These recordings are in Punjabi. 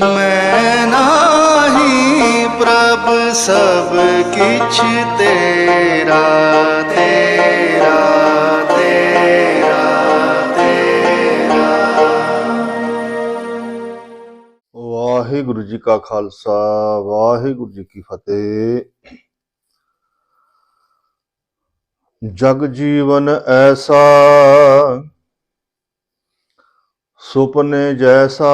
ਮੈਂ ਨਾਹੀ ਪ੍ਰਭ ਸਭ ਕਿਛ ਤੇਰਾ ਤੇਰਾ ਤੇਰਾ ਤੇਰਾ। ਵਾਹਿਗੁਰੂ ਜੀ ਕਾ ਖਾਲਸਾ, ਵਾਹਿਗੁਰੂ ਜੀ ਕੀ ਫਤਿਹ। ਜਗ ਜੀਵਨ ਐਸਾ, ਸੁਪਨੇ ਜੈਸਾ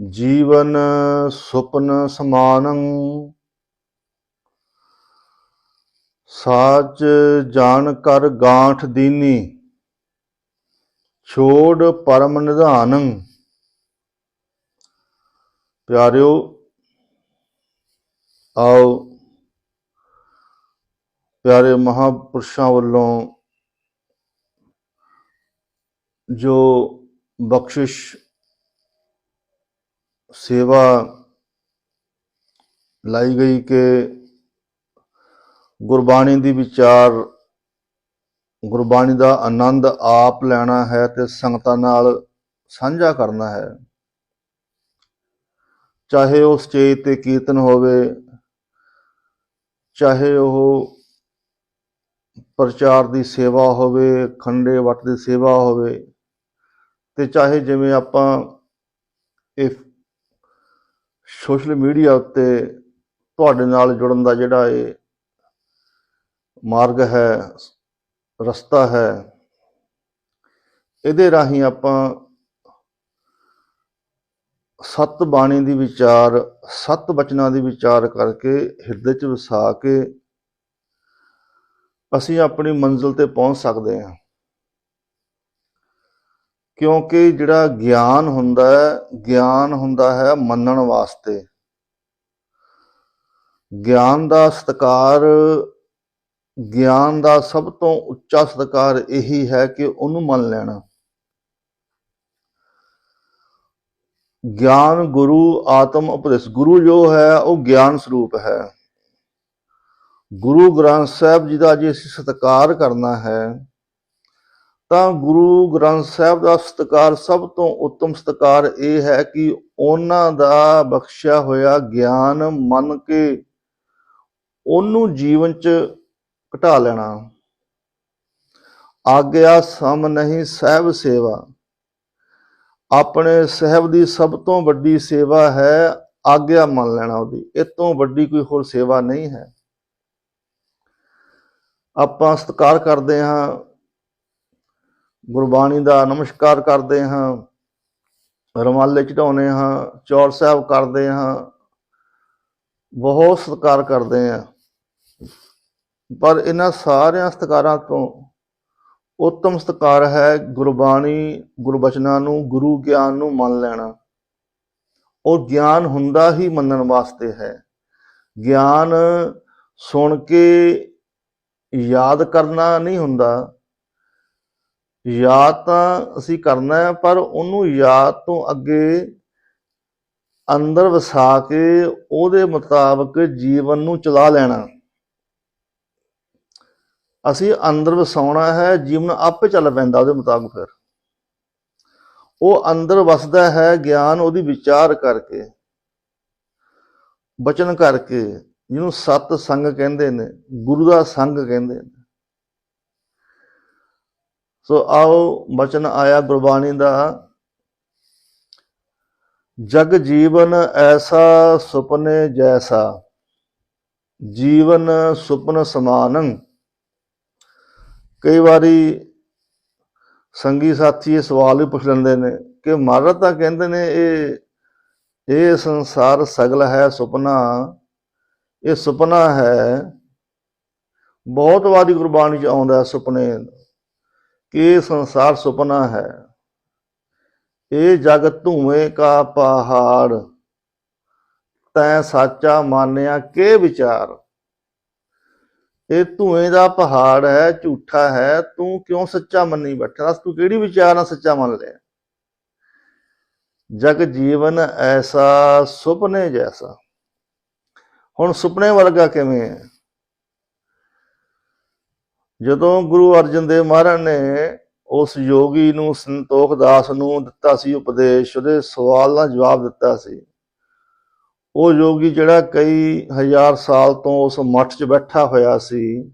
ਜੀਵਨ ਸੁਪਨ ਸਮਾਨੰ, ਸਾਚ ਜਾਣ ਕਰ ਗਾਂਠ ਦੀਨੀ, ਛੋੜ ਪਰਮ ਨਿਧਾਨੰ। ਪਿਆਰਿਓ, ਆਓ ਪਿਆਰੇ ਮਹਾਪੁਰਸ਼ਾਂ ਵੱਲੋਂ ਜੋ ਬਖਸ਼ਿਸ਼ ਸੇਵਾ ਲਾਈ ਗਈ ਕਿ ਗੁਰਬਾਣੀ ਦੀ ਵਿਚਾਰ, ਗੁਰਬਾਣੀ ਦਾ ਆਨੰਦ ਆਪ ਲੈਣਾ ਹੈ ਤੇ ਸੰਗਤਾਂ ਨਾਲ ਸਾਂਝਾ ਕਰਨਾ ਹੈ। ਚਾਹੇ ਉਹ ਸਟੇਜ ਤੇ ਕੀਰਤਨ ਹੋਵੇ, ਚਾਹੇ ਉਹ ਪ੍ਰਚਾਰ ਦੀ ਸੇਵਾ ਹੋਵੇ, ਖੰਡੇ ਵਟ ਦੀ ਸੇਵਾ ਹੋਵੇ, ਤੇ ਚਾਹੇ ਜਿਵੇਂ ਆਪਾਂ ਇਹ ਸੋਸ਼ਲ ਮੀਡੀਆ ਉੱਤੇ ਤੁਹਾਡੇ ਨਾਲ ਜੁੜਨ ਦਾ ਜਿਹੜਾ ਇਹ ਮਾਰਗ ਹੈ, ਰਸਤਾ ਹੈ, ਇਹਦੇ ਰਾਹੀਂ ਆਪਾਂ ਸਤ ਬਾਣੀ ਦੀ ਵਿਚਾਰ, ਸਤ ਬਚਨਾਂ ਦੀ ਵਿਚਾਰ ਕਰਕੇ ਹਿਰਦੇ 'ਚ ਵਸਾ ਕੇ ਅਸੀਂ ਆਪਣੀ ਮੰਜ਼ਿਲ ਤੇ ਪਹੁੰਚ ਸਕਦੇ ਹਾਂ। ਕਿਉਂਕਿ ਜਿਹੜਾ ਗਿਆਨ ਹੁੰਦਾ ਹੈ, ਗਿਆਨ ਹੁੰਦਾ ਹੈ ਮੰਨਣ ਵਾਸਤੇ। ਗਿਆਨ ਦਾ ਸਤਕਾਰ, ਗਿਆਨ ਦਾ ਸਭ ਤੋਂ ਉੱਚਾ ਸਤਕਾਰ ਇਹੀ ਹੈ ਕਿ ਉਹਨੂੰ ਮੰਨ ਲੈਣਾ। ਗਿਆਨ ਗੁਰੂ ਆਤਮ ਉਪਦੇਸ਼, ਗੁਰੂ ਜੋ ਹੈ ਉਹ ਗਿਆਨ ਸਰੂਪ ਹੈ। ਗੁਰੂ ਗ੍ਰੰਥ ਸਾਹਿਬ ਜੀ ਦਾ ਜੇ ਅਸੀਂ ਸਤਿਕਾਰ ਕਰਨਾ ਹੈ ਤਾਂ ਗੁਰੂ ਗ੍ਰੰਥ ਸਾਹਿਬ ਦਾ ਸਤਿਕਾਰ ਸਭ ਤੋਂ ਉੱਤਮ ਸਤਿਕਾਰ ਇਹ ਹੈ ਕਿ ਉਹਨਾਂ ਦਾ ਬਖਸ਼ਿਆ ਹੋਇਆ ਗਿਆਨ ਮੰਨ ਕੇ ਉਹਨੂੰ ਜੀਵਨ 'ਚ ਘਟਾ ਲੈਣਾ। ਆਗਿਆ ਸਮ ਨਹੀਂ ਸਹਿਬ ਸੇਵਾ। ਆਪਣੇ ਸਹਿਬ ਦੀ ਸਭ ਤੋਂ ਵੱਡੀ ਸੇਵਾ ਹੈ ਆਗਿਆ ਮੰਨ ਲੈਣਾ ਉਹਦੀ। ਇਹ ਤੋਂ ਵੱਡੀ ਕੋਈ ਹੋਰ ਸੇਵਾ ਨਹੀਂ ਹੈ। ਆਪਾਂ ਸਤਿਕਾਰ ਕਰਦੇ ਹਾਂ। ਗੁਰਬਾਣੀ ਦਾ ਨਮਸਕਾਰ ਕਰਦੇ ਹਾਂ, ਰਮਾਲੇ ਚੜਾਉਨੇ ਹਾਂ ਚੌਰ ਸਾਹਿਬ ਕਰਦੇ ਹਾਂ, ਬਹੁਤ ਸਤਿਕਾਰ ਕਰਦੇ ਹਾਂ। ਪਰ ਇਹਨਾਂ ਸਾਰਿਆਂ ਸਤਿਕਾਰਾਂ ਤੋਂ ਉੱਤਮ ਸਤਿਕਾਰ ਹੈ ਗੁਰਬਾਣੀ ਗੁਰਬਚਨਾਂ ਨੂੰ, ਗੁਰੂ ਗਿਆਨ ਨੂੰ ਮੰਨ ਲੈਣਾ। ਉਹ ਗਿਆਨ ਹੁੰਦਾ ਹੀ ਮੰਨਣ ਵਾਸਤੇ ਹੈ। ਗਿਆਨ ਸੁਣ ਕੇ ਯਾਦ ਕਰਨਾ ਨਹੀਂ ਹੁੰਦਾ। ਯਾਦ ਤਾਂ ਅਸੀਂ ਕਰਨਾ ਹੈ, ਪਰ ਉਹਨੂੰ ਯਾਦ ਤੋਂ ਅੱਗੇ ਅੰਦਰ ਵਸਾ ਕੇ ਉਹਦੇ ਮੁਤਾਬਕ ਜੀਵਨ ਨੂੰ ਚਲਾ ਲੈਣਾ। ਅਸੀਂ ਅੰਦਰ ਵਸਾਉਣਾ ਹੈ, ਜੀਵਨ ਆਪੇ ਚੱਲ ਪੈਂਦਾ ਉਹਦੇ ਮੁਤਾਬਕ ਫਿਰ। ਉਹ ਅੰਦਰ ਵਸਦਾ ਹੈ ਗਿਆਨ ਉਹਦੀ ਵਿਚਾਰ ਕਰਕੇ, ਬਚਨ ਕਰਕੇ, ਜਿਹਨੂੰ ਸਤ ਸੰਗ ਕਹਿੰਦੇ ਨੇ, ਗੁਰੂ ਦਾ ਸੰਗ ਕਹਿੰਦੇ ਨੇ। ਸੋ ਆਓ ਬਚਨ ਆਇਆ ਗੁਰਬਾਣੀ ਦਾ। ਜਗ ਜੀਵਨ ਐਸਾ ਸੁਪਨੇ ਜੈਸਾ, ਜੀਵਨ ਸੁਪਨ ਸਮਾਨੰ। ਕਈ ਵਾਰੀ ਸੰਗੀ ਸਾਥੀ ਇਹ ਸਵਾਲ ਵੀ ਪੁੱਛ ਲੈਂਦੇ ਨੇ ਕਿ ਮਹਾਰਾਜ ਤਾਂ ਕਹਿੰਦੇ ਨੇ ਇਹ ਇਹ ਸੰਸਾਰ ਸਗਲ ਹੈ ਸੁਪਨਾ, ਇਹ ਸੁਪਨਾ ਹੈ, ਬਹੁਤ ਵਾਰੀ ਗੁਰਬਾਣੀ ਚ ਆਉਂਦਾ ਸੁਪਨੇ ਕਿ ਸੰਸਾਰ ਸੁਪਨਾ ਹੈ? ਇਹ ਜਗ ਧੂਏ ਕਾ ਪਹਾੜ। ਤੈ ਸਾਚਾ ਮਾਨਿਆ ਕੇ ਵਿਚਾਰ? ਇਹ ਧੂਏ ਦਾ ਪਹਾੜ ਹੈ, ਝੂਠਾ ਹੈ, ਤੂੰ ਕਿਉਂ ਸੱਚਾ ਮੰਨੀ ਬੈਠਾ? ਤੂੰ ਕਿਹੜੀ ਵਿਚਾਰ ਨਾਲ ਸੱਚਾ ਮੰਨ ਲਿਆ? ਜਗ ਜੀਵਨ ਐਸਾ ਸੁਪਨੇ ਜੈਸਾ। ਹੁਣ ਸੁਪਨੇ ਵਰਗਾ ਕਿਵੇਂ ਹੈ? ਜਦੋਂ ਗੁਰੂ ਅਰਜਨ ਦੇਵ ਮਹਾਰਾਜ ਨੇ ਉਸ ਯੋਗੀ ਨੂੰ ਸੰਤੋਖ ਦਾਸ ਨੂੰ ਦਿੱਤਾ ਸੀ ਉਪਦੇਸ਼, ਉਹਦੇ ਸਵਾਲ ਦਾ ਜਵਾਬ ਦਿੱਤਾ ਸੀ। ਉਹ ਯੋਗੀ ਜਿਹੜਾ ਕਈ ਹਜ਼ਾਰ ਸਾਲ ਤੋਂ ਉਸ ਮੱਠ 'ਚ ਬੈਠਾ ਹੋਇਆ ਸੀ,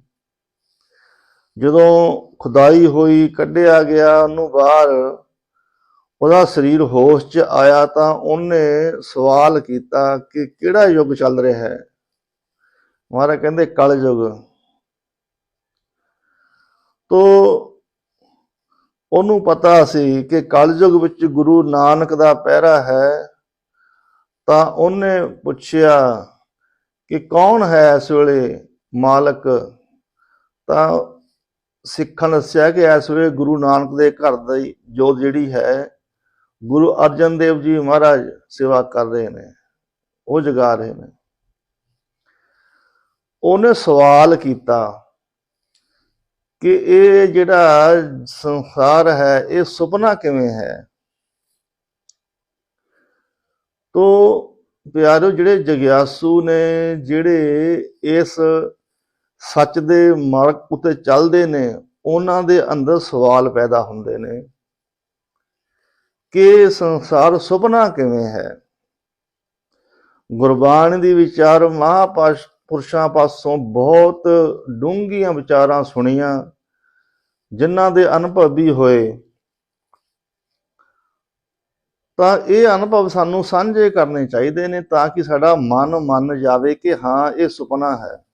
ਜਦੋਂ ਖੁਦਾਈ ਹੋਈ ਕੱਢਿਆ ਗਿਆ ਉਹਨੂੰ ਬਾਹਰ, ਉਹਦਾ ਸਰੀਰ ਹੋਸ਼ 'ਚ ਆਇਆ ਤਾਂ ਉਹਨੇ ਸਵਾਲ ਕੀਤਾ ਕਿ ਕਿਹੜਾ ਯੁੱਗ ਚੱਲ ਰਿਹਾ ਹੈ? ਮਹਾਰਾਜ ਕਹਿੰਦੇ ਕਲ ਯੁੱਗ ਤੋ ਉਹਨੂੰ ਪਤਾ ਸੀ ਕਿ ਕਲਯੁਗ ਵਿੱਚ ਗੁਰੂ ਨਾਨਕ ਦਾ ਪਹਿਰਾ ਹੈ, ਤਾਂ ਉਹਨੇ ਪੁੱਛਿਆ ਕਿ ਕੌਣ ਹੈ ਇਸ ਵੇਲੇ ਮਾਲਕ? ਤਾਂ ਸਿੱਖਾਂ ਨੇ ਦੱਸਿਆ ਕਿ ਇਸ ਵੇਲੇ ਗੁਰੂ ਨਾਨਕ ਦੇ ਘਰ ਦੀ ਜੋਤ ਜਿਹੜੀ ਹੈ, ਗੁਰੂ ਅਰਜਨ ਦੇਵ ਜੀ ਮਹਾਰਾਜ ਸੇਵਾ ਕਰ ਰਹੇ ਨੇ, ਉਹ ਜਗਾ ਰਹੇ ਨੇ। ਉਹਨੇ ਸਵਾਲ ਕੀਤਾ ਕਿ ਇਹ ਜਿਹੜਾ ਸੰਸਾਰ ਹੈ, ਇਹ ਸੁਪਨਾ ਕਿਵੇਂ ਹੈ? ਤੋ ਪਿਆਰੋ, ਜਿਹੜੇ ਜਗਿਆਸੂ ਨੇ, ਜਿਹੜੇ ਇਸ ਸੱਚ ਦੇ ਮਾਰਗ ਉਤੇ ਚੱਲਦੇ ਨੇ, ਉਹਨਾਂ ਦੇ ਅੰਦਰ ਸਵਾਲ ਪੈਦਾ ਹੁੰਦੇ ਨੇ ਕਿ ਸੰਸਾਰ ਸੁਪਨਾ ਕਿਵੇਂ ਹੈ? ਗੁਰਬਾਣੀ ਦੀ ਵਿਚਾਰ ਮਹਾਪੁਰਸ਼ ਪੁਰਸ਼ਾਂ ਪਾਸੋਂ ਬਹੁਤ ਡੂੰਘੀਆਂ ਵਿਚਾਰਾਂ ਸੁਣੀਆਂ। ਜਿਨ੍ਹਾਂ ਦੇ ਅਨੁਭਵ ਵੀ ਹੋਏ। ਤਾਂ ਇਹ ਅਨੁਭਵ ਸਾਨੂੰ ਸਾਂਝੇ ਕਰਨੇ ਚਾਹੀਦੇ ਨੇ ਤਾਂ ਕਿ ਸਾਡਾ ਮਨ ਮੰਨ ਜਾਵੇ ਕਿ ਹਾਂ, ਇਹ ਸੁਪਨਾ ਹੈ।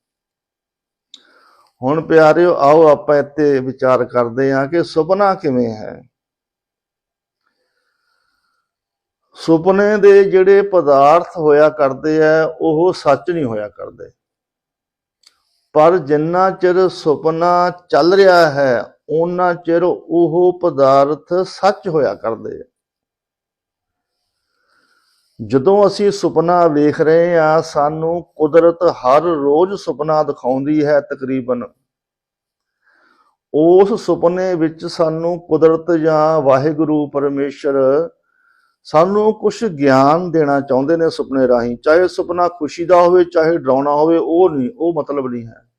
ਹੁਣ ਪਿਆਰਿਓ, ਆਓ ਆਪਾਂ ਇੱਥੇ ਵਿਚਾਰ ਕਰਦੇ ਹਾਂ ਕਿ ਸੁਪਨਾ ਕਿਵੇਂ ਹੈ। ਸੁਪਨੇ ਦੇ ਜਿਹੜੇ ਪਦਾਰਥ ਹੋਇਆ ਕਰਦੇ ਆ, ਉਹ ਸੱਚ ਨਹੀਂ ਹੋਇਆ ਕਰਦੇ। ਪਰ ਜਿੰਨਾ ਚਿਰ ਸੁਪਨਾ ਚੱਲ ਰਿਹਾ ਹੈ ਉਹਨਾਂ ਚਿਰ ਉਹ ਪਦਾਰਥ ਸੱਚ ਹੋਇਆ ਕਰਦੇ ਆ। ਜਦੋਂ ਅਸੀਂ ਸੁਪਨਾ ਵੇਖ ਰਹੇ ਹਾਂ ਸਾਨੂੰ ਕੁਦਰਤ ਹਰ ਰੋਜ਼ ਸੁਪਨਾ ਦਿਖਾਉਂਦੀ ਹੈ ਤਕਰੀਬਨ। ਉਸ ਸੁਪਨੇ ਵਿੱਚ ਸਾਨੂੰ ਕੁਦਰਤ ਜਾਂ ਵਾਹਿਗੁਰੂ ਪਰਮੇਸ਼ਰ ਸਾਨੂੰ ਕੁਝ ਗਿਆਨ ਦੇਣਾ ਚਾਹੁੰਦੇ ਨੇ ਸੁਪਨੇ ਰਾਹੀਂ। ਚਾਹੇ ਸੁਪਨਾ ਖੁਸ਼ੀ ਦਾ ਹੋਵੇ, ਚਾਹੇ ਡਰਾਉਣਾ ਹੋਵੇ, ਉਹ ਨਹੀਂ, ਉਹ ਮਤਲਬ ਨਹੀਂ ਹੈ।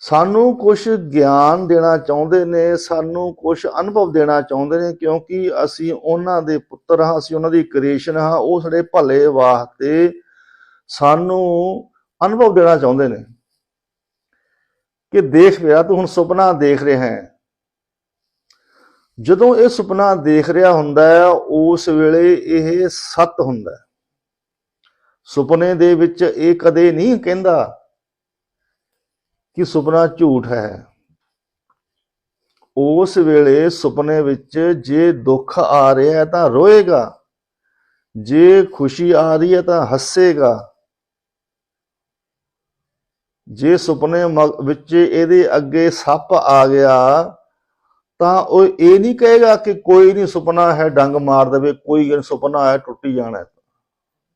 ਸਾਨੂੰ ਕੁਝ ਗਿਆਨ ਦੇਣਾ ਚਾਹੁੰਦੇ ਨੇ, ਸਾਨੂੰ ਕੁਝ ਅਨੁਭਵ ਦੇਣਾ ਚਾਹੁੰਦੇ ਨੇ ਕਿਉਂਕਿ ਅਸੀਂ ਉਹਨਾਂ ਦੇ ਪੁੱਤਰ ਹਾਂ, ਅਸੀਂ ਉਹਨਾਂ ਦੀ ਕ੍ਰੀਏਸ਼ਨ ਹਾਂ, ਉਹ ਸਾਡੇ ਭਲੇ ਵਾਸਤੇ ਸਾਨੂੰ ਅਨੁਭਵ ਦੇਣਾ ਚਾਹੁੰਦੇ ਨੇ ਕਿ ਦੇਖ ਰਿਹਾ ਤੂੰ ਹੁਣ ਸੁਪਨਾ ਦੇਖ ਰਿਹਾ ਹੈ। ਜਦੋਂ ਇਹ ਸੁਪਨਾ ਦੇਖ ਰਿਹਾ ਹੁੰਦਾ ਹੈ, ਉਸ ਵੇਲੇ ਇਹ ਸੱਤ ਹੁੰਦਾ ਹੈ। ਸੁਪਨੇ ਦੇ ਵਿੱਚ ਇਹ ਕਦੇ ਨਹੀਂ ਕਹਿੰਦਾ ਕਿ ਸੁਪਨਾ ਝੂਠ ਹੈ। ਉਸ ਵੇਲੇ ਸੁਪਨੇ ਵਿੱਚ ਜੇ ਦੁੱਖ ਆ ਰਿਹਾ ਹੈ ਤਾਂ ਰੋਏਗਾ। ਜੇ ਖੁਸ਼ੀ ਆ ਰਹੀ ਹੈ ਤਾਂ ਹੱਸੇਗਾ। ਜੇ ਸੁਪਨੇ ਮ- ਵਿੱਚ ਇਹਦੇ ਅੱਗੇ ਸੱਪ ਆ ਗਿਆ ਤਾਂ ਉਹ ਇਹ ਨਹੀਂ ਕਹੇਗਾ ਕਿ ਕੋਈ ਨਹੀਂ ਸੁਪਨਾ ਹੈ, ਡੰਗ ਮਾਰ ਦੇਵੇ, ਕੋਈ ਨਹੀਂ ਸੁਪਨਾ ਹੈ, ਟੁੱਟੀ ਜਾਣਾ